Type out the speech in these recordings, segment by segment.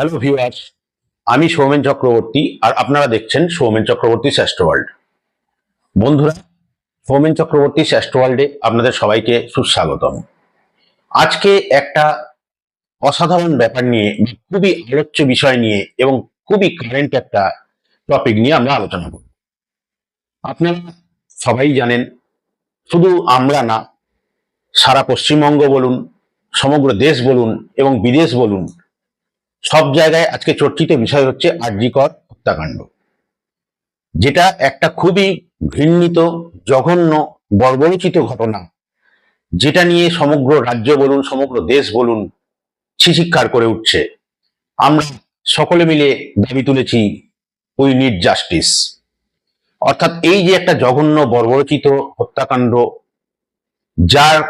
Hello viewers আমি সৌমেন চক্রবর্তী আর আপনারা দেখছেন সৌমেন চক্রবর্তী শ্রেষ্ঠ ওয়ার্ল্ড বন্ধুরা, সৌমেন চক্রবর্তী শ্রেষ্ঠ ওয়ার্ল্ডে আপনাদের সবাইকে সুস্বাগতম। আজকে একটা অসাধারণ ব্যাপার নিয়ে খুবই আলোচ্য বিষয় নিয়ে এবং খুবই কারেন্ট একটা টপিক নিয়ে আমরা আলোচনা করব। আপনারা সবাই জানেন, শুধু আমরা না, সারা পশ্চিমবঙ্গ বলুন, সমগ্র দেশ বলুন এবং বিদেশ বলুন সব জায়গায় আজকে চর্চিত বিষয় হচ্ছে আরজিকর হত্যাকাণ্ড। যেটা একটা খুবই ঘৃণিত, জঘন্য, বর্বরচিত ঘটনা, যেটা নিয়ে সমগ্র রাজ্য বলুন, সমগ্র দেশ বলুন ছিচিৎকার করে উঠছে। আমরা সকলে মিলে দাবি তুলেছি, উই নিড জাস্টিস। অর্থাৎ এই যে একটা জঘন্য, বর্বরচিত হত্যাকাণ্ড, যার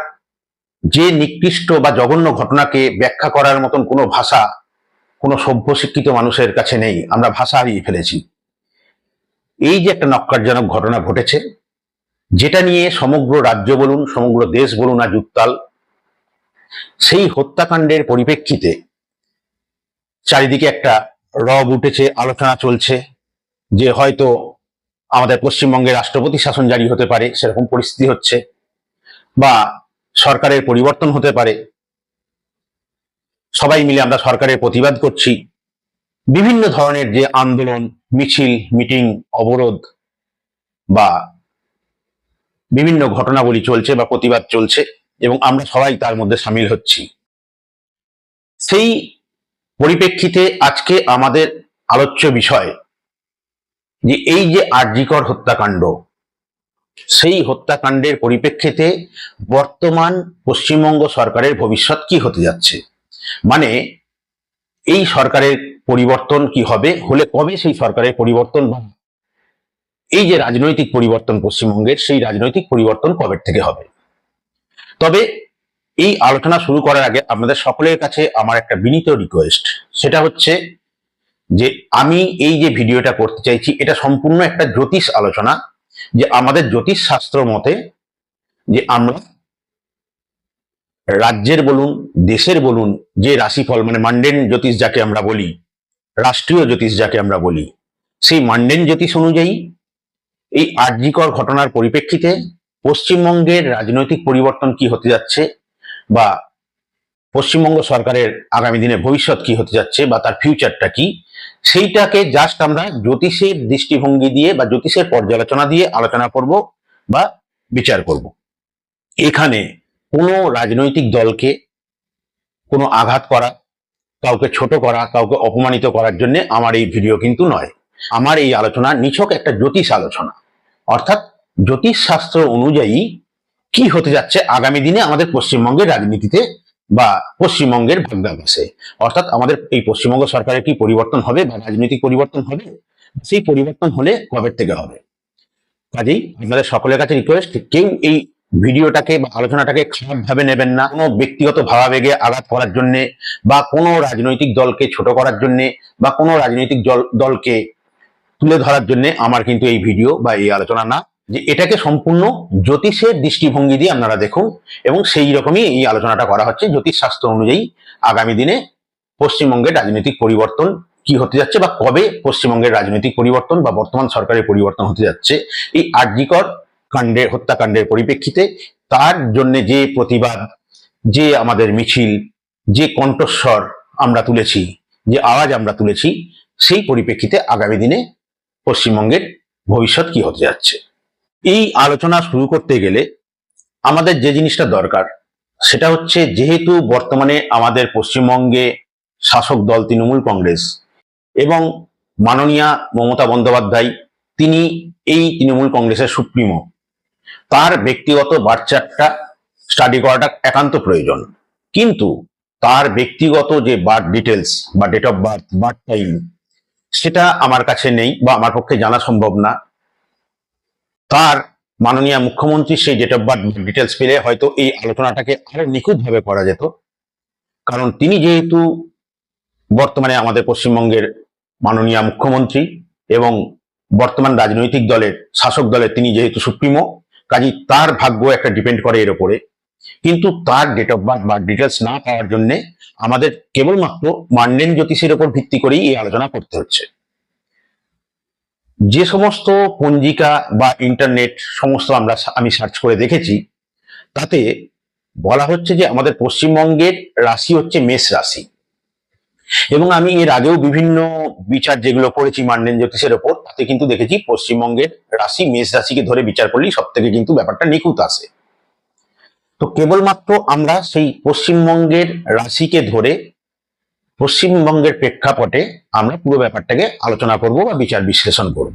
যে নিকৃষ্ট বা জঘন্য ঘটনাকে ব্যাখ্যা করার মতন কোনো ভাষা কোনো সভ্য শিক্ষিত মানুষের কাছে নেই, আমরা ভাষা হারিয়ে ফেলেছি। এই যে একটা নক্কারজনক ঘটনা ঘটেছে, যেটা নিয়ে সমগ্র রাজ্য বলুন, সমগ্র দেশ বলুন আজ উত্তাল, সেই হত্যাকাণ্ডের পরিপ্রেক্ষিতে চারিদিকে একটা রব উঠেছে, আলোচনা চলছে যে হয়তো আমাদের পশ্চিমবঙ্গে রাষ্ট্রপতি শাসন জারি হতে পারে, সেরকম পরিস্থিতি হচ্ছে, বা সরকারের পরিবর্তন হতে পারে সবাই মিলে আমরা সরকারের প্রতিবাদ করছি। বিভিন্ন ধরনের যে আন্দোলন, মিছিল, মিটিং, অবরোধ বা বিভিন্ন ঘটনাবলী চলছে বা প্রতিবাদ চলছে এবং আমরা সবাই তার মধ্যে সামিল হচ্ছি। সেই পরিপ্রেক্ষিতে আজকে আমাদের আলোচ্য বিষয় যে এই যে আরজিকর হত্যাকাণ্ড, সেই হত্যাকাণ্ডের পরিপ্রেক্ষিতে বর্তমান পশ্চিমবঙ্গ সরকারের ভবিষ্যৎ কি হতে যাচ্ছে? মানে এই সরকারের পরিবর্তন কি হবে? হলে কবে সেই সরকারের পরিবর্তন এই যে রাজনৈতিক পরিবর্তন পশ্চিমবঙ্গের, সেই রাজনৈতিক পরিবর্তন কবে থেকে হবে? তবে এই আলোচনা শুরু করার আগে আপনাদের সকলের কাছে আমার একটা বিনীত রিকোয়েস্ট সেটা হচ্ছে যে আমি এই যে ভিডিওটা করতে চাইছি, এটা সম্পূর্ণ একটা জ্যোতিষ আলোচনা, যে আমাদের জ্যোতিষ শাস্ত্র মতে যে আমরা রাজ্যের বলুন, দেশের বলুন, যে রাশিফল মানে মান্ডেন জ্যোতিষ যাকে আমরা বলি, রাষ্ট্রীয় জ্যোতিষ যাকে আমরা বলি, সেই মান্ডেন জ্যোতিষ অনুযায়ী এই আর্যিকর ঘটনার পরিপ্রেক্ষিতে পশ্চিমবঙ্গের রাজনৈতিক পরিবর্তন কি হতে যাচ্ছে বা পশ্চিমবঙ্গ সরকারের আগামী দিনে ভবিষ্যৎ কি হতে যাচ্ছে বা তার ফিউচারটা কি, সেইটাকে জাস্ট আমরা জ্যোতিষের দৃষ্টিভঙ্গি দিয়ে বা জ্যোতিষের পর্যালোচনা দিয়ে আলোচনা করব বা বিচার করব। এখানে কোনো রাজনৈতিক দলকে কোনো আঘাত করা, কাউকে ছোট করা, কাউকে অপমানিত করার জন্য আমার এই ভিডিও কিন্তু নয়। আমার এই আলোচনা নিছক একটা জ্যোতিষ আলোচনা। অর্থাৎ জ্যোতিষ শাস্ত্র অনুযায়ী কি হতে যাচ্ছে আগামী দিনে আমাদের পশ্চিমবঙ্গের রাজনীতিতে বা পশ্চিমবঙ্গের ভাগ্যাভাসে? অর্থাৎ আমাদের এই পশ্চিমবঙ্গ সরকারের কি পরিবর্তন হবে বা রাজনৈতিক পরিবর্তন হবে? সেই পরিবর্তন হলে কবে থেকে হবে? কাজেই আপনাদের সকলের কাছে রিকোয়েস্ট কেউ এই ভিডিওটাকে বা আলোচনাটাকে খারাপ ভাবে নেবেন না। কোনো ব্যক্তিগত ভাবাবেগে আঘাত করার জন্য বা কোনো রাজনৈতিক দলকে ছোট করার জন্য বা কোনো রাজনৈতিক দল- দলকে তুলে ধরার জন্য আমার কিন্তু এই ভিডিও বা এই আলোচনা না। যে এটাকে সম্পূর্ণ জ্যোতিষের দৃষ্টিভঙ্গি দিয়ে আপনারা দেখুন এবং সেই রকমই এই আলোচনাটা করা হচ্ছে। জ্যোতিষ শাস্ত্র অনুযায়ী আগামী দিনে পশ্চিমবঙ্গের রাজনৈতিক পরিবর্তন কি হতে যাচ্ছে বা কবে পশ্চিমবঙ্গের রাজনৈতিক পরিবর্তন বা বর্তমান সরকারের পরিবর্তন হতে যাচ্ছে, এই আর্যিকর কাণ্ডের হত্যাকাণ্ডের পরিপ্রেক্ষিতে তার জন্য যে প্রতিবাদ, যে আমাদের মিছিল, যে কণ্ঠস্বর আমরা তুলেছি, যে আওয়াজ আমরা তুলেছি, সেই পরিপ্রেক্ষিতে আগামী দিনে পশ্চিমবঙ্গের ভবিষ্যৎ কি হতে যাচ্ছে? এই আলোচনা শুরু করতে গেলে আমাদের যে জিনিসটা দরকার, সেটা হচ্ছে যেহেতু বর্তমানে আমাদের পশ্চিমবঙ্গে শাসক দল তৃণমূল কংগ্রেস এবং মাননীয়া মমতা বন্দ্যোপাধ্যায়, তিনি এই তৃণমূল কংগ্রেসের সুপ্রিমো। তার ব্যক্তিগত বার্চারটা স্টাডি করাটা একান্ত প্রয়োজন। কিন্তু তার ব্যক্তিগত যে বার্থ ডিটেলস বা date of birth birth time সেটা আমার কাছে নেই বা আমার পক্ষে জানা সম্ভব না। তার মাননীয় মুখ্যমন্ত্রী সেই ডেট অফ বার্থ ডিটেলস পেলে হয়তো এই আলোচনাটাকে আরও নিখুঁতভাবে করা যেত। কারণ তিনি যেহেতু বর্তমানে আমাদের পশ্চিমবঙ্গের মাননীয় মুখ্যমন্ত্রী এবং বর্তমান রাজনৈতিক দলের শাসক দলের তিনি যেহেতু সুপ্রিমো কাজী তার ভাগ্য একটা ডিপেন্ড করে এর ওপরে। কিন্তু তার ডেট অফ বার্থ বা ডিটেলস না পাওয়ার জন্য আমাদের কেবলমাত্র মান্ডেন জ্যোতিষের উপর ভিত্তি করেই এই আলোচনা করতে হচ্ছে। যে সমস্ত পঞ্জিকা বা ইন্টারনেট সমস্ত আমরা আমি সার্চ করে দেখেছি, তাতে বলা হচ্ছে যে আমাদের পশ্চিমবঙ্গের রাশি হচ্ছে মেষ রাশি। এবং আমি এর আগেও বিভিন্ন বিচার যেগুলো করেছি মান্ডেন জ্যোতিষের ওপর, তাতে কিন্তু দেখেছি পশ্চিমবঙ্গের রাশি, মেষ রাশিকে ধরে বিচার করলেই সব থেকে কিন্তু ব্যাপারটা নিখুঁত আসে। তো কেবলমাত্র আমরা সেই পশ্চিমবঙ্গের রাশিকে ধরে পশ্চিমবঙ্গের প্রেক্ষাপটে আমরা পুরো ব্যাপারটাকে আলোচনা করব বা বিচার বিশ্লেষণ করব।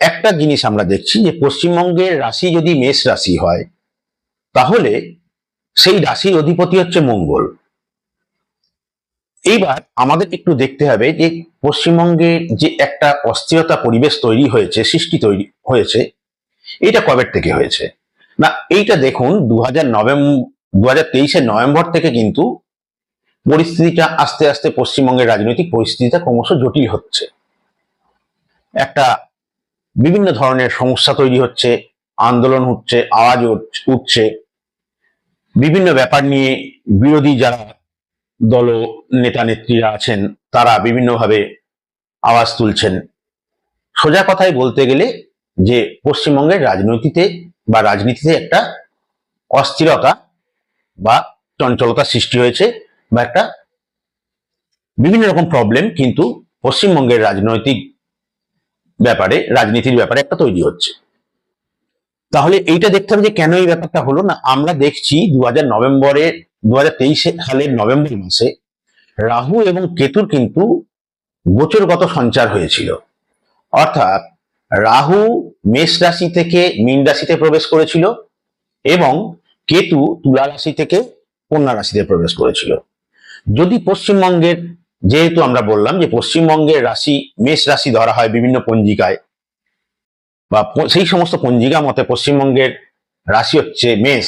একটা জিনিস আমরা দেখছি যে পশ্চিমবঙ্গের রাশি যদি মেষ রাশি হয়, তাহলে সেই রাশির অধিপতি হচ্ছে মঙ্গল। এইবার আমাদের একটু দেখতে হবে যে পশ্চিমবঙ্গে যে একটা অস্থিরতা পরিবেশ তৈরি হয়েছে, সৃষ্টি তৈরি হয়েছে, এটা কবের থেকে হয়েছে? না, এইটা দেখুন দু হাজার নভেম্বর দু তেইশের নভেম্বর থেকে কিন্তু পরিস্থিতিটা আস্তে আস্তে পশ্চিমবঙ্গের রাজনৈতিক পরিস্থিতিটা ক্রমশ জটিল হচ্ছে। একটা বিভিন্ন ধরনের সমস্যা তৈরি হচ্ছে, আন্দোলন হচ্ছে, আওয়াজ উঠ- উঠছে। বিভিন্ন ব্যাপার নিয়ে বিরোধী যারা দল নেতা নেত্রীরা আছেন, তারা বিভিন্নভাবে আওয়াজ তুলছেন। সোজা কথায় বলতে গেলে যে পশ্চিমবঙ্গের রাজনীতিতে বা রাজনীতিতে একটা অস্থিরতা বা চঞ্চলতা সৃষ্টি হয়েছে বা একটা বিভিন্ন রকম প্রবলেম কিন্তু পশ্চিমবঙ্গের রাজনৈতিক ব্যাপারে, রাজনীতির ব্যাপারে একটা তৈরি হচ্ছে। তাহলে এইটা দেখতে হবে যে কেন এই ব্যাপারটা হলো না? আমরা দেখছি দু হাজার নভেম্বরে দু সালের নভেম্বর মাসে রাহু এবং কেতুর কিন্তু গোচরগত সঞ্চার হয়েছিল। অর্থাৎ রাহু মেষ রাশি থেকে মীন রাশিতে প্রবেশ করেছিল এবং কেতু তুলা রাশি থেকে কন্যা রাশিতে প্রবেশ করেছিল। যদি পশ্চিমবঙ্গের, যেহেতু আমরা বললাম যে পশ্চিমবঙ্গের রাশি, মেষ রাশি ধরা হয় বিভিন্ন পঞ্জিকায়, বা সেই সমস্ত পঞ্জিকা মতে পশ্চিমবঙ্গের রাশি হচ্ছে মেষ,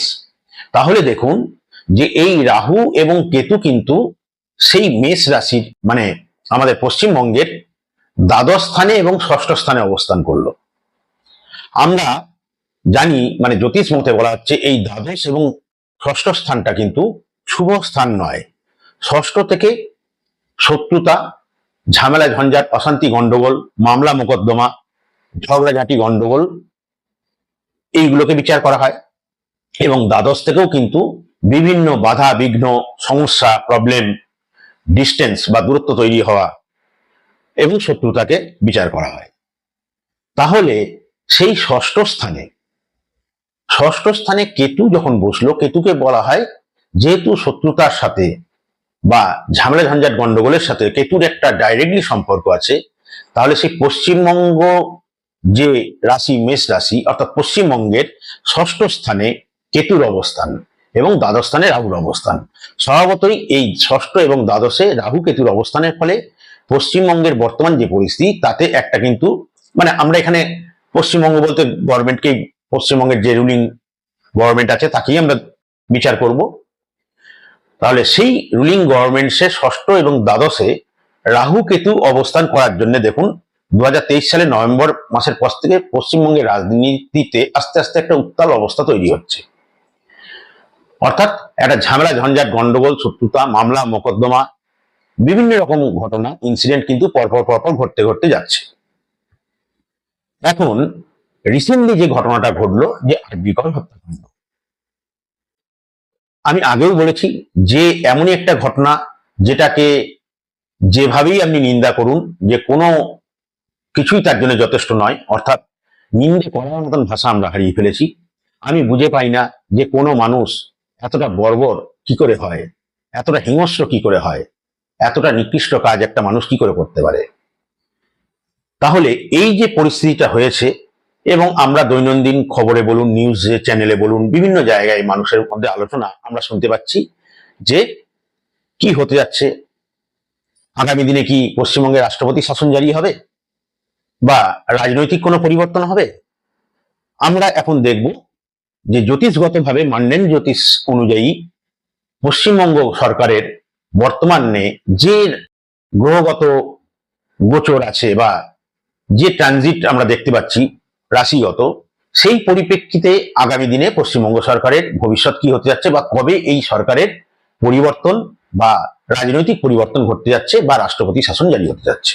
তাহলে দেখুন যে এই রাহু এবং কেতু কিন্তু সেই মেষ রাশির মানে আমাদের পশ্চিমবঙ্গের দ্বাদশ স্থানে এবং ষষ্ঠ স্থানে অবস্থান করল। আমরা জানি মানে জ্যোতিষ মতে বলা হচ্ছে এই দ্বাদশ এবং ষষ্ঠ স্থানটা কিন্তু শুভ স্থান নয়। ষষ্ঠ থেকে শত্রুতা, ঝামেলা, ঝঞ্ঝাট, অশান্তি, গন্ডগোল, মামলা, মোকদ্দমা, ঝগড়াঝাটি, গন্ডগোল, এইগুলোকে বিচার করা হয়। এবং দ্বাদশ থেকেও কিন্তু বিভিন্ন বাধা, বিঘ্ন, সমস্যা প্রবলেম ডিস্টেন্স বা দূরত্ব তৈরি হওয়া এবং শত্রুতাকে বিচার করা হয়। তাহলে সেই ষষ্ঠ স্থানে ষষ্ঠ স্থানে কেতু যখন বসল, কেতুকে বলা হয় যেহেতু শত্রুতার সাথে বা ঝামেলা ঝঞ্ঝাট গন্ডগোলের সাথে কেতুর একটা ডাইরেক্টলি সম্পর্ক আছে, তাহলে সেই পশ্চিমবঙ্গ যে রাশি, মেষ রাশি, অর্থাৎ পশ্চিমবঙ্গের ষষ্ঠ স্থানে কেতুর অবস্থান। এবং দ্বাদশ স্থানে রাহুর অবস্থান। স্বভাবতই এই ষষ্ঠ এবং দ্বাদশে রাহু কেতুর অবস্থানের ফলে পশ্চিমবঙ্গের বর্তমান যে পরিস্থিতি, তাতে একটা কিন্তু মানে আমরা এখানে পশ্চিমবঙ্গ বলতে গভর্নমেন্টকেই পশ্চিমবঙ্গের যে রুলিং গভর্নমেন্ট আছে, তাকেই আমরা বিচার করব। তাহলে সেই রুলিং গভর্নমেন্টসের ষষ্ঠ এবং দ্বাদশে রাহু কেতু অবস্থান করার জন্য দেখুন দু সালের নভেম্বর মাসের পর থেকে পশ্চিমবঙ্গের রাজনীতিতে আস্তে আস্তে একটা উত্তাল অবস্থা তৈরি হচ্ছে। অর্থাৎ একটা ঝামেলা, ঝঞ্ঝাট, গন্ডগোল, শত্রুতা, মামলা, মোকদ্দমা, বিভিন্ন রকম ঘটনা ইনসিডেন্ট কিন্তু পরপর পরপর ঘটতে ঘটতে যাচ্ছে। এখন রিসেন্টলি যে ঘটনাটা ঘটলো, যে আরবিকর হত্যাকাণ্ড। আমি আগেও বলেছি যে এমনই একটা ঘটনা যেটাকে যেভাবেই আপনি নিন্দা করুন, যে কোনো কিছুই তার জন্য যথেষ্ট নয়, অর্থাৎ নিন্দে করার মতন ভাষা আমরা হারিয়ে ফেলেছি। আমি বুঝে পাই না যে কোনো মানুষ এতটা বর্বর কি করে হয়? এতটা হিংস্র কি করে হয়? এতটা নিকৃষ্ট কাজ একটা মানুষ কি করে করতে পারে? তাহলে এই যে পরিস্থিতিটা হয়েছে এবং আমরা দৈনন্দিন খবরে বলুন নিউজ চ্যানেলে বলুন, বিভিন্ন জায়গায় মানুষের মধ্যে আলোচনা আমরা শুনতে পাচ্ছি যে কি হতে যাচ্ছে? আগামী দিনে কি পশ্চিমবঙ্গের রাষ্ট্রপতি শাসন জারি হবে? বা রাজনৈতিক কোনো পরিবর্তন হবে? আমরা এখন দেখব যে জ্যোতিষগতভাবে মান্ডেন জ্যোতিষ অনুযায়ী পশ্চিমবঙ্গ সরকারের বর্তমানে যে গ্রহগত গোচর আছে বা যে ট্রানজিট আমরা দেখতে পাচ্ছি রাশিগত, সেই পরিপ্রেক্ষিতে আগামী দিনে পশ্চিমবঙ্গ সরকারের ভবিষ্যৎ কি হতে যাচ্ছে বা কবে এই সরকারের পরিবর্তন বা রাজনৈতিক পরিবর্তন ঘটতে যাচ্ছে বা রাষ্ট্রপতি শাসন জারি হতে যাচ্ছে।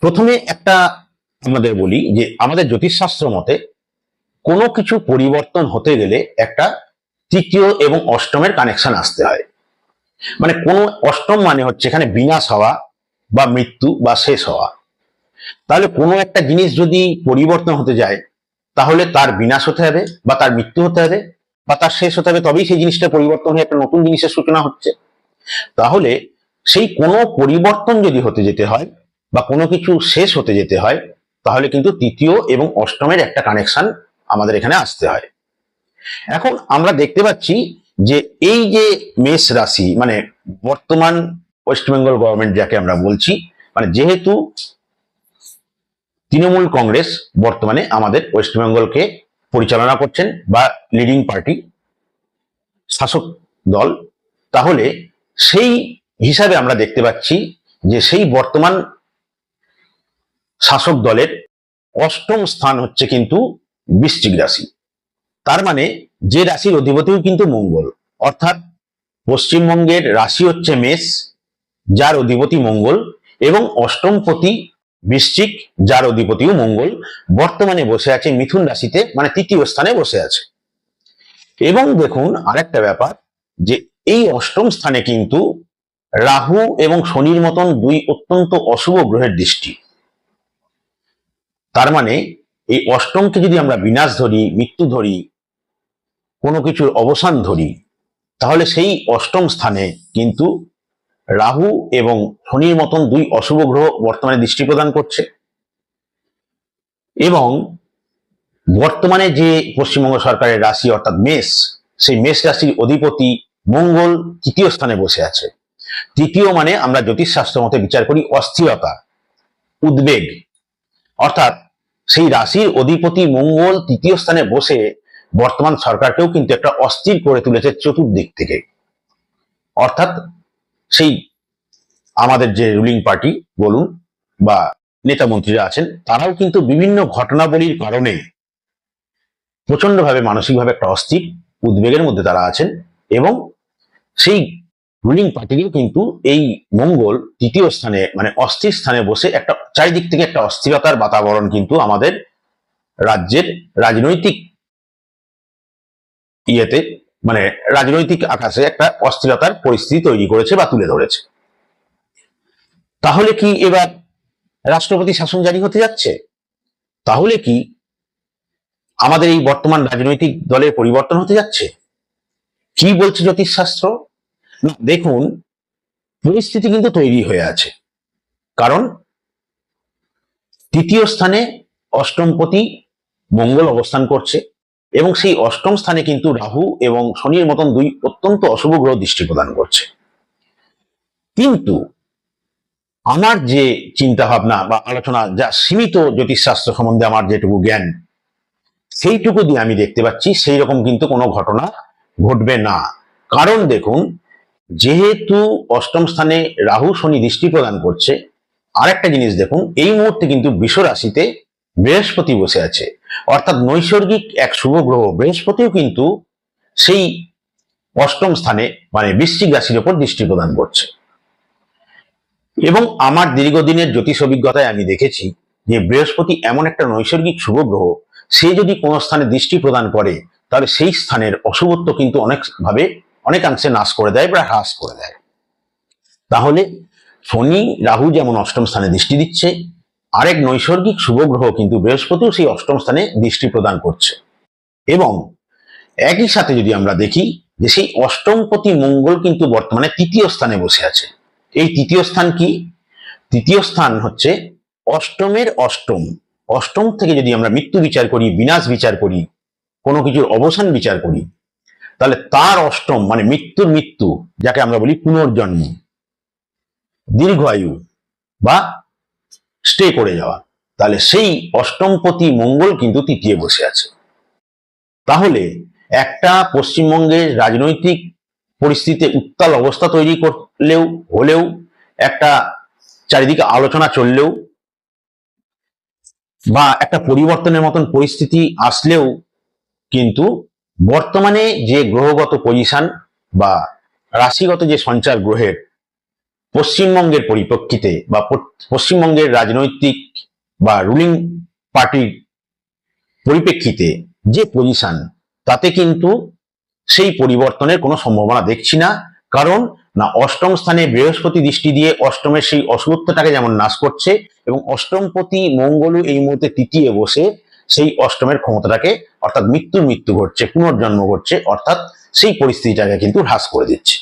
প্রথমে একটা আমাদের বলি যে আমাদের জ্যোতিষশাস্ত্র মতে কোনো কিছু পরিবর্তন হতে গেলে একটা তৃতীয় এবং অষ্টমের কানেকশন আসতে হয়। মানে কোনো অষ্টম মানে হচ্ছে এখানে বিনাশ হওয়া বা মৃত্যু বা শেষ হওয়া। তাহলে কোনো একটা জিনিস যদি পরিবর্তন হতে যায়, তাহলে তার বিনাশ হতে হবে বা তার মৃত্যু হতে হবে বা তার শেষ হতে হবে, তবেই সেই জিনিসটা পরিবর্তন হয়ে একটা নতুন জিনিসের সূচনা হচ্ছে। তাহলে সেই কোনো পরিবর্তন যদি হতে যেতে হয় বা কোনো কিছু শেষ হতে যেতে হয়, তাহলে কিন্তু তৃতীয় এবং অষ্টমের একটা কানেকশন আমাদের এখানে আসতে হয়। এখন আমরা দেখতে পাচ্ছি যে এই যে মেষ রাশি মানে বর্তমান ওয়েস্ট বেঙ্গল গভর্নমেন্ট যাকে আমরা বলছি মানে যেহেতু তৃণমূল কংগ্রেস বর্তমানে আমাদের ওয়েস্ট বেঙ্গলকে পরিচালনা করছেন বা লিডিং পার্টি শাসক দল, তাহলে সেই হিসাবে আমরা দেখতে পাচ্ছি যে সেই বর্তমান শাসক দলের অষ্টম স্থান হচ্ছে কিন্তু বৃশ্চিক রাশি। তার মানে যে রাশির অধিপতিও কিন্তু মঙ্গল। অর্থাৎ পশ্চিমবঙ্গের রাশি হচ্ছে মেষ, যার অধিপতি মঙ্গল, এবং অষ্টমপতি বৃশ্চিক, যার অধিপতিও মঙ্গল। বর্তমানে বসে আছে মিথুন রাশিতে মানে তৃতীয় স্থানে বসে আছে। এবং দেখুন, আরেকটা ব্যাপার, যে এই অষ্টম স্থানে কিন্তু রাহু এবং শনির মতন দুই অত্যন্ত অশুভ গ্রহের দৃষ্টি। তার মানে এই অষ্টমকে যদি আমরা বিনাশ ধরি, মৃত্যু ধরি, কোনো কিছুর অবসান ধরি, তাহলে সেই অষ্টম স্থানে কিন্তু রাহু এবং শনির মতন দুই অশুভ গ্রহ বর্তমানে দৃষ্টি প্রদান করছে। এবং বর্তমানে যে পশ্চিমবঙ্গ সরকারের রাশি অর্থাৎ মেষ, সেই মেষ রাশির অধিপতি মঙ্গল তৃতীয় স্থানে বসে আছে। তৃতীয় মানে আমরা জ্যোতিষশাস্ত্র মতে বিচার করি অস্থিরতা, উদ্বেগ, অর্থাৎ সেই রাশির অধিপতি মঙ্গল তৃতীয় স্থানে বসে বর্তমান সরকারকেও কিন্তু একটা অস্থির করে তুলেছে চতুর্দিক থেকে। অর্থাৎ সেই আমাদের যে রুলিং পার্টি বলুন বা নেতা মন্ত্রীরা আছেন, তারাও কিন্তু বিভিন্ন ঘটনাবলীর কারণে প্রচন্ডভাবে মানসিকভাবে একটা অস্থির উদ্বেগের মধ্যে তারা আছেন এবং সেই রুলিং পার্টিরও কিন্তু এই মঙ্গল তৃতীয় স্থানে মানে অস্থির স্থানে বসে একটা, চারিদিক থেকে একটা অস্থিরতার বাতাবরণ কিন্তু আমাদের রাজ্যের রাজনৈতিক ইয়েতে মানে রাজনৈতিক আকাশে একটা অস্থিরতার পরিস্থিতি তৈরি করেছে বা তুলে ধরেছে। তাহলে কি এবার রাষ্ট্রপতি শাসন জারি হতে যাচ্ছে? তাহলে কি আমাদের এই বর্তমান রাজনৈতিক দলের পরিবর্তন হতে যাচ্ছে? কি বলছে জ্যোতিষশাস্ত্র? দেখুন, পরিস্থিতি কিন্তু তৈরি হয়ে আছে। কারণ, তৃতীয় স্থানে অষ্টমপতি মঙ্গল অবস্থান করছে এবং সেই অষ্টম স্থানে কিন্তু রাহু এবং শনির মতন দুই অত্যন্ত অশুভ গ্রহ দৃষ্টি প্রদান করছে। কিন্তু, আমার যে চিন্তা ভাবনা বা আলোচনা যা সীমিত জ্যোতিষশাস্ত্র সম্বন্ধে আমার যেটুকু জ্ঞান, সেইটুকু দিয়ে আমি দেখতে পাচ্ছি সেই রকম কিন্তু কোনো ঘটনা ঘটবে না। কারণ দেখুন যেহেতু অষ্টম স্থানে রাহু শনি দৃষ্টি প্রদান করছে, আরেকটা জিনিস দেখুন, এই মুহূর্তে কিন্তু বৃষ রাশিতে বৃহস্পতি বসে আছে। অর্থাৎ নৈসর্গিক এক শুভ গ্রহ বৃহস্পতিও কিন্তু সেই অষ্টম স্থানে মানে বৃশ্চিক রাশির ওপর দৃষ্টি প্রদান করছে। এবং আমার দীর্ঘদিনের জ্যোতিষ অভিজ্ঞতায় আমি দেখেছি যে বৃহস্পতি এমন একটা নৈসর্গিক শুভ গ্রহ, সে যদি কোনো স্থানে দৃষ্টি প্রদান করে, তাহলে সেই স্থানের অশুভত্ব কিন্তু অনেকভাবে অনেকাংশে নাশ করে দেয় বা হ্রাস করে দেয়। তাহলে শনি, রাহু যেমন অষ্টম স্থানে দৃষ্টি দিচ্ছে, আরেক নৈসর্গিক শুভ গ্রহ কিন্তু বৃহস্পতিও সেই অষ্টম স্থানে দৃষ্টি প্রদান করছে। এবং একই সাথে যদি আমরা দেখি যে সেই অষ্টমপতি মঙ্গল কিন্তু বর্তমানে তৃতীয় স্থানে বসে আছে। এই তৃতীয় স্থান কি? তৃতীয় স্থান হচ্ছে অষ্টমের অষ্টম। অষ্টম থেকে যদি আমরা মৃত্যু বিচার করি, বিনাশ বিচার করি, কোনো কিছুর অবসান বিচার করি তাহলে তার অষ্টম মানে মৃত্যুর মৃত্যু, যাকে আমরা বলি পুনর্জন্ম, দীর্ঘ আয়ু বা স্টে করে যাওয়া, তাহলে সেই অষ্টমপতি মঙ্গল কিন্তু তৃতীয় বসে আছে। তাহলে একটা পশ্চিমবঙ্গের রাজনৈতিক পরিস্থিতিতে উত্তাল অবস্থা তৈরি করলেও, হলেও, একটা চারিদিকে আলোচনা চললেও, বা একটা পরিবর্তনের মতন পরিস্থিতি আসলেও কিন্তু বর্তমানে যে গ্রহগত পজিশন বা রাশিগত যে সঞ্চার গ্রহের পশ্চিমবঙ্গের পরিপ্রেক্ষিতে বা পশ্চিমবঙ্গের রাজনৈতিক বা রুলিং পার্টির পরিপ্রেক্ষিতে যে পজিশন তাতে কিন্তু সেই পরিবর্তনের কোনো সম্ভাবনা দেখছি না। কারণ না, অষ্টম স্থানে বৃহস্পতি দৃষ্টি দিয়ে অষ্টমের সেই অশুভত্বটাকে যেমন নাশ করছে এবং অষ্টমপতি মঙ্গলও এই মুহূর্তে তৃতীয় বসে সেই অষ্টমের ক্ষমতাটাকে, অর্থাৎ মৃত্যুর মৃত্যু ঘটছে, পুনর্জন্ম ঘটছে, অর্থাৎ সেই পরিস্থিতিটাকে কিন্তু হ্রাস করে দিচ্ছে।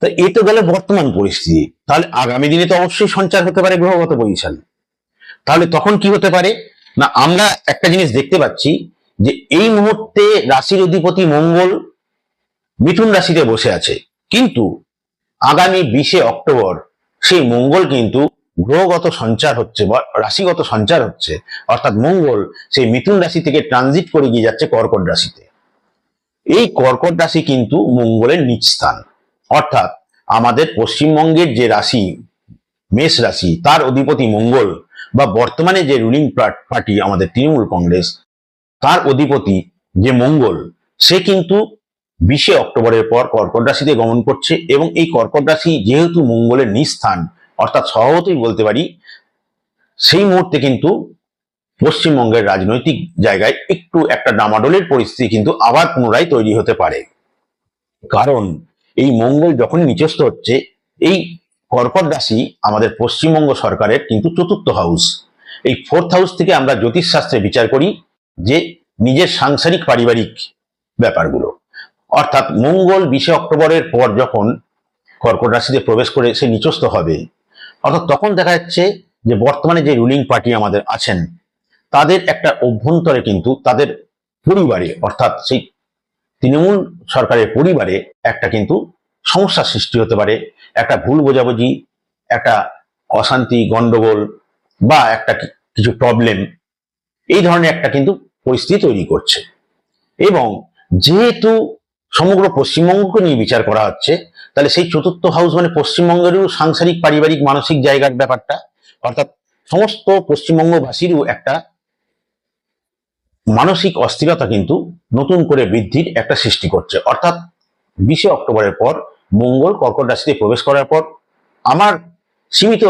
তো এ তো গেল বর্তমান পরিস্থিতি। তাহলে আগামী দিনে তো অবশ্যই সঞ্চার হতে পারে গ্রহগত পজিশন। তাহলে তখন কি হতে পারে? না, আমরা একটা জিনিস দেখতে পাচ্ছি যে এই মুহূর্তে রাশির অধিপতি মঙ্গল মিথুন রাশিতে বসে আছে। কিন্তু আগামী বিশে অক্টোবর সেই মঙ্গল কিন্তু গ্রহগত সঞ্চার হচ্ছে বা রাশিগত সঞ্চার হচ্ছে, অর্থাৎ মঙ্গল সেই মিথুন রাশি থেকে ট্রানজিট করে গিয়ে যাচ্ছে কর্কট রাশিতে। এই কর্কট রাশি কিন্তু মঙ্গলের নিচ স্থান। অর্থাৎ আমাদের পশ্চিমবঙ্গের যে রাশি, মেষ রাশি, তার অধিপতি মঙ্গল বা বর্তমানে যে রুলিং পার্টি আমাদের তৃণমূল কংগ্রেস, তার অধিপতি যে মঙ্গল, সে কিন্তু বিশে অক্টোবরের পর কর্কট রাশিতে গমন করছে এবং এই কর্কট রাশি যেহেতু মঙ্গলের নিস্থান অর্থাৎ স্বভাবতই বলতে পারি, সেই মুহূর্তে কিন্তু পশ্চিমবঙ্গের রাজনৈতিক জায়গায় একটু একটা ডামাডোলের পরিস্থিতি কিন্তু আবার পুনরায় তৈরি হতে পারে। কারণ এই মঙ্গল যখন নিচস্থ হচ্ছে, এই কর্কট রাশি আমাদের পশ্চিমবঙ্গ সরকারের কিন্তু চতুর্থ হাউস এই ফোর্থ হাউস থেকে আমরা জ্যোতিষশাস্ত্রে বিচার করি যে নিজের সাংসারিক পারিবারিক ব্যাপারগুলো। অর্থাৎ মঙ্গল বিশে অক্টোবরের পর যখন কর্কট রাশিতে প্রবেশ করে সে নিচস্থ হবে অর্থাৎ তখন দেখা যাচ্ছে যে বর্তমানে যে রুলিং পার্টি আমাদের আছেন, তাদের একটা অভ্যন্তরে কিন্তু তাদের পরিবারে, অর্থাৎ সেই তৃণমূল সরকারের পরিবারে একটা কিন্তু সমস্যার সৃষ্টি হতে পারে। একটা ভুল বোঝাবুঝি, একটা অশান্তি, গন্ডগোল বা একটা কিছু প্রবলেম এই ধরনের একটা কিন্তু পরিস্থিতি তৈরি করছে। এবং যেহেতু সমগ্র পশ্চিমবঙ্গকে নিয়ে বিচার করা হচ্ছে। তাহলে সেই চতুর্থ হাউস মানে পশ্চিমবঙ্গেরও সাংসারিক, পারিবারিক, মানসিক জায়গার ব্যাপারটা। অর্থাৎ সমস্ত পশ্চিমবঙ্গবাসীরও একটা মানসিক অস্থিরতা কিন্তু নতুন করে বৃদ্ধির একটা সৃষ্টি করছে। অর্থাৎ বিশে অক্টোবরের পর মঙ্গল কর্কট রাশিতে প্রবেশ করার পর আমার সীমিত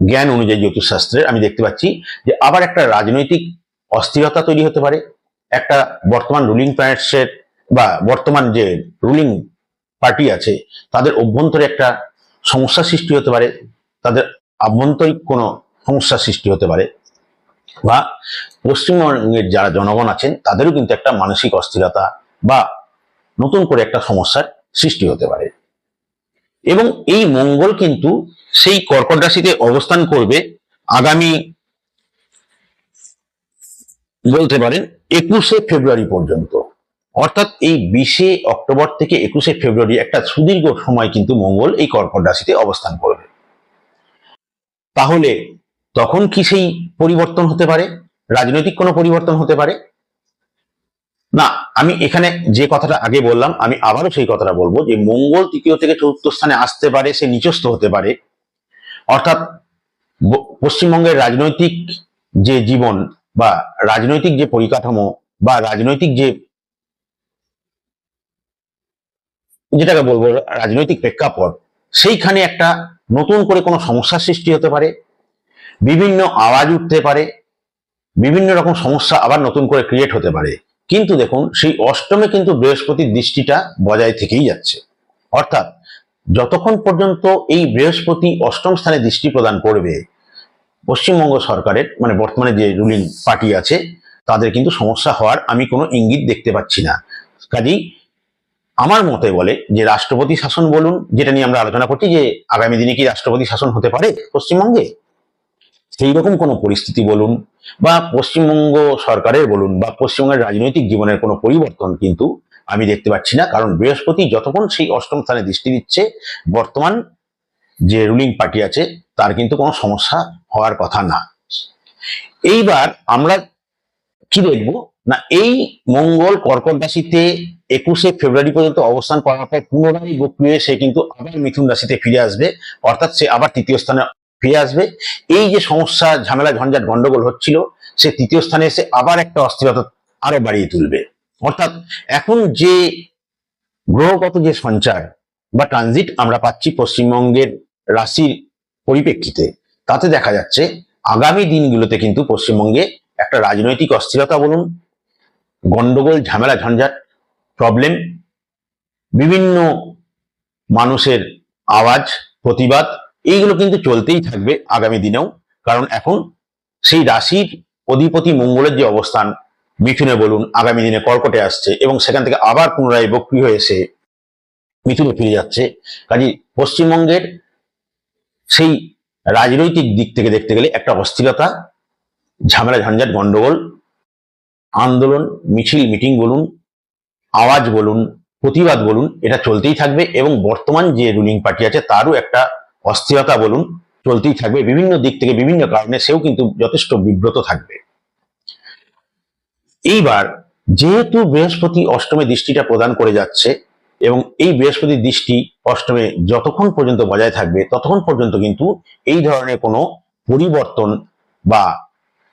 জ্ঞান অনুযায়ী জ্যোতিষশাস্ত্রের আমি দেখতে পাচ্ছি যে আবার একটা রাজনৈতিক অস্থিরতা তৈরি হতে পারে। একটা বর্তমান রুলিং প্যারেন্টসের বা বর্তমান যে রুলিং পার্টি আছে, তাদের অভ্যন্তরে একটা সমস্যা সৃষ্টি হতে পারে, তাদের আভ্যন্তরিক কোনো সমস্যা সৃষ্টি হতে পারে বা পশ্চিমবঙ্গের যারা জনগণ আছেন, তাদেরও কিন্তু একটা মানসিক অস্থিরতা বা নতুন করে একটা সমস্যার সৃষ্টি হতে পারে। এবং এই মঙ্গল কিন্তু সেই কর্কট রাশিতে অবস্থান করবে আগামী বলতে পারেন একুশে ফেব্রুয়ারি পর্যন্ত। অর্থাৎ এই বিশে অক্টোবর থেকে একুশে ফেব্রুয়ারি একটা সুদীর্ঘ সময় কিন্তু মঙ্গল এই কর্কট রাশিতে অবস্থান করবে। তাহলে তখন কি সেই পরিবর্তন হতে পারে? রাজনৈতিক কোনো পরিবর্তন হতে পারে? না, আমি এখানে যে কথাটা আগে বললাম, আমি আবারও সেই কথাটা বলব যে মঙ্গল তৃতীয় থেকে চতুর্থ স্থানে আসতে পারে, সে নিচস্থ হতে পারে। অর্থাৎ পশ্চিমবঙ্গের রাজনৈতিক যে জীবন বা রাজনৈতিক যে পরিকাঠামো বা রাজনৈতিক যে যেটাকে বলব রাজনৈতিক প্রেক্ষাপট, সেইখানে একটা নতুন করে কোনো সমস্যার সৃষ্টি হতে পারে, বিভিন্ন আওয়াজ উঠতে পারে, বিভিন্ন রকম সমস্যা আবার নতুন করে ক্রিয়েট হতে পারে। কিন্তু দেখুন, সেই অষ্টমে কিন্তু বৃহস্পতির দৃষ্টিটা বজায় থেকেই যাচ্ছে। অর্থাৎ যতক্ষণ পর্যন্ত এই বৃহস্পতি অষ্টম স্থানে দৃষ্টি প্রদান করবে, পশ্চিমবঙ্গ সরকারের মানে বর্তমানে যে রুলিং পার্টি আছে, তাদের কিন্তু সমস্যা হওয়ার আমি কোনো ইঙ্গিত দেখতে পাচ্ছি না। কাজেই আমার মতে বলে যে রাষ্ট্রপতি শাসন বলুন, যেটা নিয়ে আমরা আলোচনা করছি যে আগামী দিনে কি রাষ্ট্রপতি শাসন হতে পারে পশ্চিমবঙ্গে? সেই রকম কোনো পরিস্থিতি বলুন বা পশ্চিমবঙ্গ সরকারের বলুন বা পশ্চিমবঙ্গের রাজনৈতিক জীবনের কোনো পরিবর্তন কিন্তু আমি দেখতে পাচ্ছি না। কারণ বৃহস্পতি যতক্ষণ সেই অষ্টম স্থানে দৃষ্টি দিচ্ছে, বর্তমান যে রুলিং পার্টি আছে, তার কিন্তু কোনো সমস্যা হওয়ার কথা না। এইবার আমরা কি দেখব? না, এই মঙ্গল কর্কট রাশিতে একুশে ফেব্রুয়ারি পর্যন্ত অবস্থান করার পর পুনরায় বক্রিয়ে সে কিন্তু আবার মিথুন রাশিতে ফিরে আসবে, অর্থাৎ সে আবার তৃতীয় স্থানে ফিরে আসবে। এই যে সমস্যা, ঝামেলা, ঝঞ্ঝাট, গন্ডগোল হচ্ছিল, সে তৃতীয় স্থানে এসে আবার একটা অস্থিরতা আরও বাড়িয়ে তুলবে। অর্থাৎ এখন যে গ্রহগত যে সঞ্চার বা ট্রানজিট আমরা পাচ্ছি পশ্চিমবঙ্গের রাশির পরিপ্রেক্ষিতে, তাতে দেখা যাচ্ছে আগামী দিনগুলোতে কিন্তু পশ্চিমবঙ্গে একটা রাজনৈতিক অস্থিরতা বলুন, গন্ডগোল, ঝামেলা, ঝঞ্ঝাট প্রবলেম বিভিন্ন মানুষের আওয়াজ, প্রতিবাদ, এইগুলো কিন্তু চলতেই থাকবে আগামী দিনেও। কারণ এখন সেই রাশির অধিপতি মঙ্গলের যে অবস্থান, মিথুনে বলুন, আগামী দিনে কর্কটে আসছে এবং সেখান থেকে আবার পুনরায় বক্রি হয়ে এসে মিথুনে ফিরে যাচ্ছে। কাজে পশ্চিমবঙ্গের সেই রাজনৈতিক দিক থেকে দেখতে গেলে একটা অস্থিরতা, ঝামেলা, ঝঞ্ঝাট, গন্ডগোল, আন্দোলন, মিছিল, মিটিং বলুন আওয়াজ বলুন, প্রতিবাদ বলুন, এটা চলতেই থাকবে এবং বর্তমান যে রুলিং পার্টি আছে তারও একটা অস্থিরতা বলুন, চলতেই থাকবে। বিভিন্ন দিক থেকে বিভিন্ন কারণে সেও কিন্তু যথেষ্ট বিব্রত থাকবে। এইবার যেহেতু বৃহস্পতি অষ্টমে দৃষ্টিটা প্রদান করে যাচ্ছে এবং এই বৃহস্পতির দৃষ্টি অষ্টমে যতক্ষণ পর্যন্ত বজায় থাকবে, ততক্ষণ পর্যন্ত কিন্তু এই ধরনের কোনো পরিবর্তন বা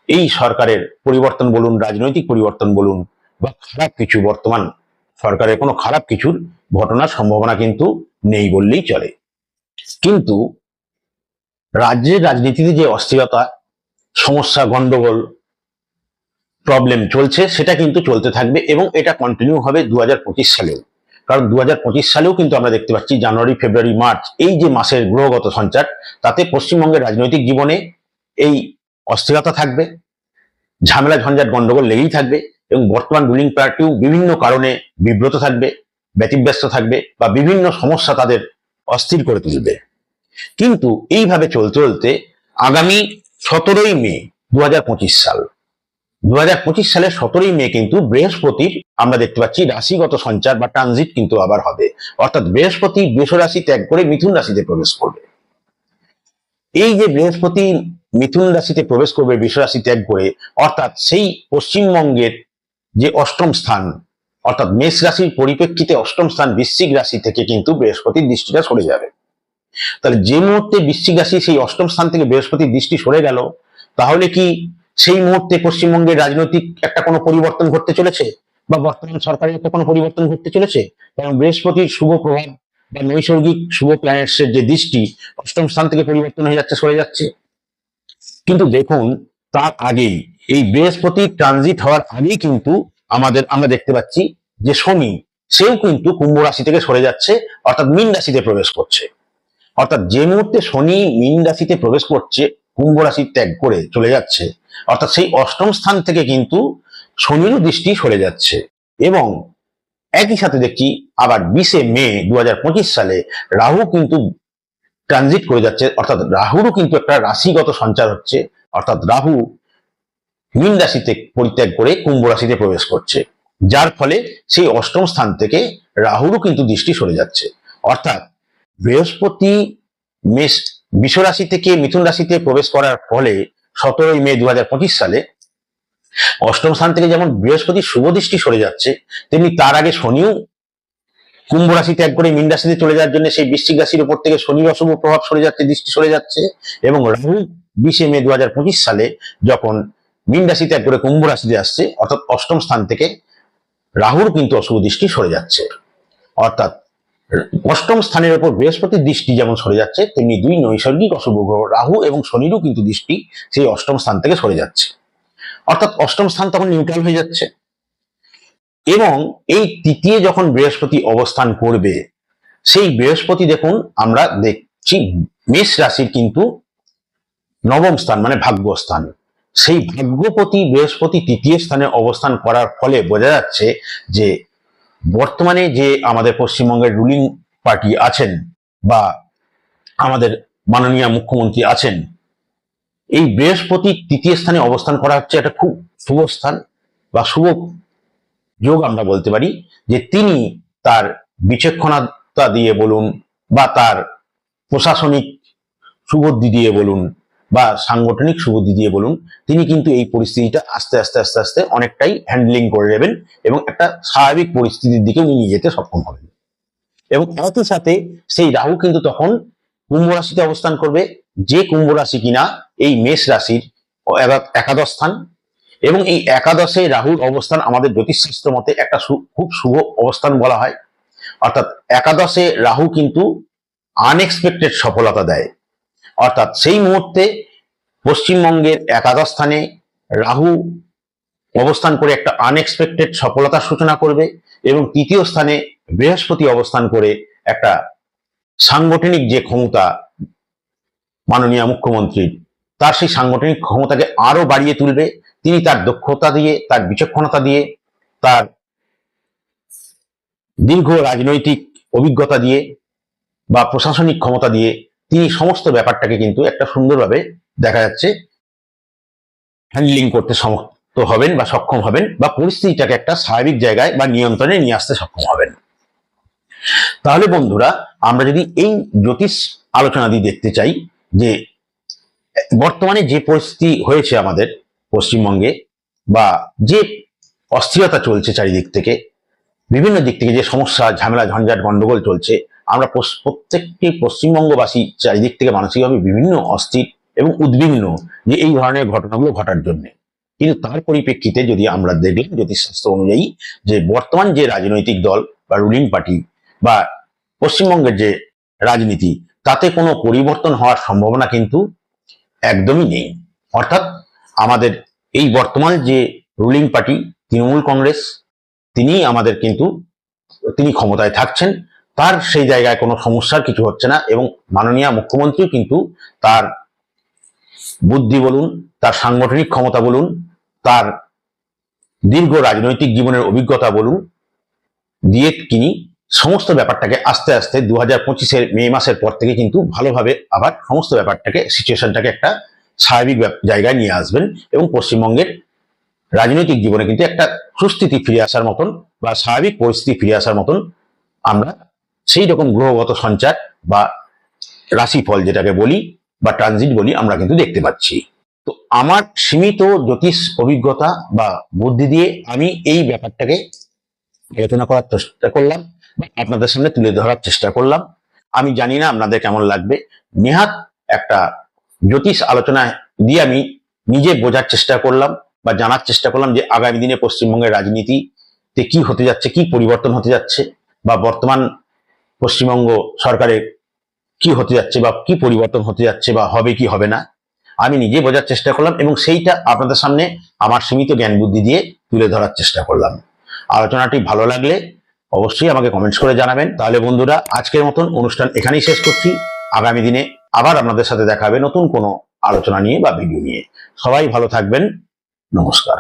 এই সরকারের পরিবর্তন বলুন, রাজনৈতিক পরিবর্তন বলুন বা খারাপ কিছু বর্তমান সরকারের কোনো খারাপ কিছুর ঘটনার সম্ভাবনা কিন্তু নেই বললেই চলে। কিন্তু রাজ্যের রাজনীতিতে যে অস্থিরতা, সমস্যা, গন্ডগোল প্রবলেম চলছে, সেটা কিন্তু চলতে থাকবে এবং এটা কন্টিনিউ হবে দু হাজার পঁচিশ সালেও। কারণ দু হাজার পঁচিশ সালেও কিন্তু আমরা দেখতে পাচ্ছি জানুয়ারি, ফেব্রুয়ারি, মার্চ এই যে মাসের গ্রহগত সঞ্চার, তাতে পশ্চিমবঙ্গের রাজনৈতিক জীবনে এই অস্থিরতা থাকবে, ঝামেলা, ঝঞ্ঝাট, গন্ডগোল লেগেই থাকবে। এবং বর্তমান রুলিং পার্টিও বিভিন্ন কারণে বিব্রত থাকবে, ব্যতিব্যস্ত থাকবে বা বিভিন্ন সমস্যা তাদের অস্থির করে তুলবে। কিন্তু এইভাবে চলতে চলতে আগামী সতেরোই মে দুহাজার পঁচিশ সাল দুই হাজার পঁচিশ সালের সতেরোই মে কিন্তু বৃহস্পতির, আমরা দেখতে পাচ্ছি, রাশিগত সঞ্চার বা ট্রানজিট কিন্তু আবার হবে। অর্থাৎ বৃহস্পতি বৃষ রাশি ত্যাগ করে মিথুন রাশিতে প্রবেশ করবে। এই যে বৃহস্পতি মিথুন রাশিতে প্রবেশ করবে বৃষ রাশি ত্যাগ করে, অর্থাৎ সেই পশ্চিমবঙ্গের যে অষ্টম স্থান, অর্থাৎ মেষ রাশির পরিপ্রেক্ষিতে অষ্টম স্থান বৃশ্চিক রাশি থেকে কিন্তু বৃহস্পতির দৃষ্টিটা সরে যাবে। তাহলে যে মুহূর্তে বৃশ্চিক রাশি সেই অষ্টম স্থান থেকে বৃহস্পতির দৃষ্টি সরে গেল, তাহলে কি সেই মুহূর্তে পশ্চিমবঙ্গের রাজনৈতিক একটা কোনো পরিবর্তন ঘটতে চলেছে? বা বর্তমান সরকারের একটা কোনো পরিবর্তন ঘটতে চলেছে? কারণ বৃহস্পতির শুভ প্রভাব বা নৈসর্গিক শুভ প্ল্যানেটসের যে দৃষ্টি অষ্টম স্থান থেকে পরিবর্তন হয়ে যাচ্ছে, সরে যাচ্ছে। কিন্তু দেখুন, তার আগেই এই বৃহস্পতি ট্রানজিট হওয়ার আগেই কিন্তু আমাদের, আমরা দেখতে পাচ্ছি যে শনি, সেও কিন্তু কুম্ভ রাশি থেকে সরে যাচ্ছে, অর্থাৎ মীন রাশিতে প্রবেশ করছে। অর্থাৎ যে মুহূর্তে শনি মীন রাশিতে প্রবেশ করছে, কুম্ভ রাশি ত্যাগ করে চলে যাচ্ছে, অর্থাৎ সেই অষ্টম স্থান থেকে কিন্তু শনিরও দৃষ্টি সরে যাচ্ছে। এবং একই সাথে দেখছি আবার বিশে মে দু হাজার পঁচিশ সালে রাহু কিন্তু ট্রানজিট করে যাচ্ছে, অর্থাৎ রাহুরও কিন্তু একটা রাশিগত সঞ্চার হচ্ছে, অর্থাৎ রাহু মীন রাশিতে পরিত্যাগ করে কুম্ভ রাশিতে প্রবেশ করছে। যার ফলে সেই অষ্টম স্থান থেকে রাহুরও কিন্তু দৃষ্টি সরে যাচ্ছে। অর্থাৎ বৃহস্পতি মেষ বিষ রাশি থেকে মিথুন রাশিতে প্রবেশ করার ফলে সতেরোই মে দু হাজার পঁচিশ সালে অষ্টম স্থান থেকে যেমন বৃহস্পতির শুভ দৃষ্টি সরে যাচ্ছে, তেমনি তার আগে শনিও কুম্ভ রাশি ত্যাগ করে মীন রাশিতে চলে যাওয়ার জন্য সেই বৃশ্চিক রাশির উপর থেকে শনির অশুভ প্রভাব সরে যাচ্ছে, দৃষ্টি সরে যাচ্ছে এবং রাহু বিশে মে দু হাজার পঁচিশ সালে যখন মীন রাশি ত্যাগ করে কুম্ভ রাশিতে আসছে, অর্থাৎ অষ্টম স্থান থেকে রাহুর কিন্তু অশুভ দৃষ্টি সরে যাচ্ছে। অর্থাৎ অষ্টম স্থানের উপর বৃহস্পতির দৃষ্টি যেমন সরে যাচ্ছে, তেমনি দুই নৈসর্গিক অশুভ গ্রহ রাহু এবং শনিরও কিন্তু দৃষ্টি সেই অষ্টম স্থান থেকে সরে যাচ্ছে। অর্থাৎ অষ্টম স্থান তখন নিউট্রাল হয়ে যাচ্ছে। এবং এই তৃতীয় যখন বৃহস্পতি অবস্থান করবে, সেই বৃহস্পতি দেখুন, আমরা দেখছি মেষ রাশির কিন্তু নবম স্থান মানে ভাগ্যস্থান সেই ভাগ্যপতি বৃহস্পতি তৃতীয় স্থানে অবস্থান করার ফলে বোঝা যাচ্ছে যে বর্তমানে যে আমাদের পশ্চিমবঙ্গের রুলিং পার্টি আছেন বা আমাদের মাননীয় মুখ্যমন্ত্রী আছেন, এই বৃহস্পতি তৃতীয় স্থানে অবস্থান করা হচ্ছে একটা খুব শুভ স্থান বা শুভ যোগ আমরা বলতে পারি যে তিনি তার বিচক্ষণতা দিয়ে বলুন বা তার প্রশাসনিক সুবুদ্ধি দিয়ে বলুন বা সাংগঠনিক সুবুদ্ধি দিয়ে বলুন, তিনি কিন্তু এই পরিস্থিতিটা আস্তে আস্তে আস্তে আস্তে অনেকটাই হ্যান্ডলিং করে নেবেন এবং একটা স্বাভাবিক পরিস্থিতির দিকে নিয়ে যেতে সক্ষম হবেন। এবং একই সাথে সেই রাহু কিন্তু তখন কুম্ভ রাশিতে অবস্থান করবে, যে কুম্ভ রাশি কিনা এই মেষ রাশির একাদশ স্থান। এবং এই একাদশে রাহুর অবস্থান আমাদের জ্যোতিষশাস্ত্র মতে একটা খুব শুভ অবস্থান বলা হয়। অর্থাৎ একাদশে রাহু কিন্তু আনএক্সপেক্টেড সফলতা দেয়। অর্থাৎ সেই মুহূর্তে পশ্চিমবঙ্গের একাদশ স্থানে রাহু অবস্থান করে একটা আনএক্সপেক্টেড সফলতার সূচনা করবে এবং তৃতীয় স্থানে বৃহস্পতি অবস্থান করে একটা সাংগঠনিক যে ক্ষমতা মাননীয় মুখ্যমন্ত্রীর, তার সেই সাংগঠনিক ক্ষমতাকে আরও বাড়িয়ে তুলবে। তিনি তার দক্ষতা দিয়ে, তার বিচক্ষণতা দিয়ে, তার দীর্ঘ রাজনৈতিক অভিজ্ঞতা দিয়ে বা প্রশাসনিক ক্ষমতা দিয়ে তিনি সমস্ত ব্যাপারটাকে কিন্তু একটা সুন্দরভাবে দেখা যাচ্ছে হ্যান্ডলিং করতে সমর্থ হবেন বা সক্ষম হবেন বা পরিস্থিতিটাকে একটা স্বাভাবিক জায়গায় বা নিয়ন্ত্রণে নিয়ে আসতে সক্ষম হবেন। তাহলে বন্ধুরা, আমরা যদি এই জ্যোতিষ আলোচনা দিয়ে দেখতে চাই যে বর্তমানে যে পরিস্থিতি হয়েছে আমাদের পশ্চিমবঙ্গে বা যে অস্থিরতা চলছে চারিদিক থেকে, বিভিন্ন দিক থেকে যে সমস্যা, ঝামেলা, ঝঞ্ঝাট গন্ডগোল চলছে আমরা প্রত্যেকটি পশ্চিমবঙ্গবাসী চারিদিক থেকে মানসিকভাবে বিভিন্ন, অস্থির এবং উদ্বিগ্ন যে এই ধরনের ঘটনাগুলো ঘটার জন্য। কিন্তু তার পরিপ্রেক্ষিতে যদি আমরা দেখলাম জ্যোতিষশাস্ত্র অনুযায়ী যে বর্তমান যে রাজনৈতিক দল বা রুলিং পার্টি বা পশ্চিমবঙ্গের যে রাজনীতি, তাতে কোনো পরিবর্তন হওয়ার সম্ভাবনা কিন্তু একদমই নেই। অর্থাৎ আমাদের এই বর্তমান যে রুলিং পার্টি তৃণমূল কংগ্রেস তিনি আমাদের কিন্তু, তিনি ক্ষমতায় থাকছেন। তার সেই জায়গায় কোনো সমস্যার কিছু হচ্ছে না এবং মাননীয় মুখ্যমন্ত্রী কিন্তু তার বুদ্ধি বলুন, তার সাংগঠনিক ক্ষমতা বলুন, তার দীর্ঘ রাজনৈতিক জীবনের অভিজ্ঞতা বলুন, দিয়ে তিনি সমস্ত ব্যাপারটাকে আস্তে আস্তে দু হাজার পঁচিশের মে মাসের পর থেকে কিন্তু ভালোভাবে আবার সমস্ত ব্যাপারটাকে সিচুয়েশনটাকে একটা স্বাভাবিক জায়গায় নিয়ে আসবেন এবং পশ্চিমবঙ্গের রাজনৈতিক জীবনে কিন্তু একটা সুস্থিতি ফিরে আসার মতন বা স্বাভাবিক পরিস্থিতি ফিরে আসার মতন আমরা সেই রকম গ্রহগত সঞ্চার বা রাশিফল যেটাকে বলি বা ট্রানজিট বলি আমরা কিন্তু দেখতে পাচ্ছি। তো আমার সীমিত জ্যোতিষ অভিজ্ঞতা বা বুদ্ধি দিয়ে আমি এই ব্যাপারটাকে আলোচনা করার চেষ্টা করলাম আপনাদের সামনে তুলে ধরার চেষ্টা করলাম। আমি জানি না আপনাদের কেমন লাগবে। নেহাত একটা জ্যোতিষ আলোচনা দিয়ে আমি নিজে বোঝার চেষ্টা করলাম বা জানার চেষ্টা করলাম যে আগামী দিনে পশ্চিমবঙ্গের রাজনীতিতে কি হতে যাচ্ছে, কি পরিবর্তন হতে যাচ্ছে বা বর্তমান পশ্চিমবঙ্গ সরকারের কি হতে যাচ্ছে বা কি পরিবর্তন হতে যাচ্ছে বা হবে কি হবে না, আমি নিজে বোঝার চেষ্টা করলাম এবং সেইটা আপনাদের সামনে আমার সীমিত জ্ঞান বুদ্ধি দিয়ে তুলে ধরার চেষ্টা করলাম। আলোচনাটি ভালো লাগলে অবশ্যই আমাকে কমেন্টস করে জানাবেন। তাহলে বন্ধুরা, আজকের মতন অনুষ্ঠান এখানেই শেষ করছি। আগামী দিনে আবার আপনাদের সাথে দেখা হবে নতুন কোনো আলোচনা নিয়ে বা ভিডিও নিয়ে। সবাই ভালো থাকবেন। নমস্কার।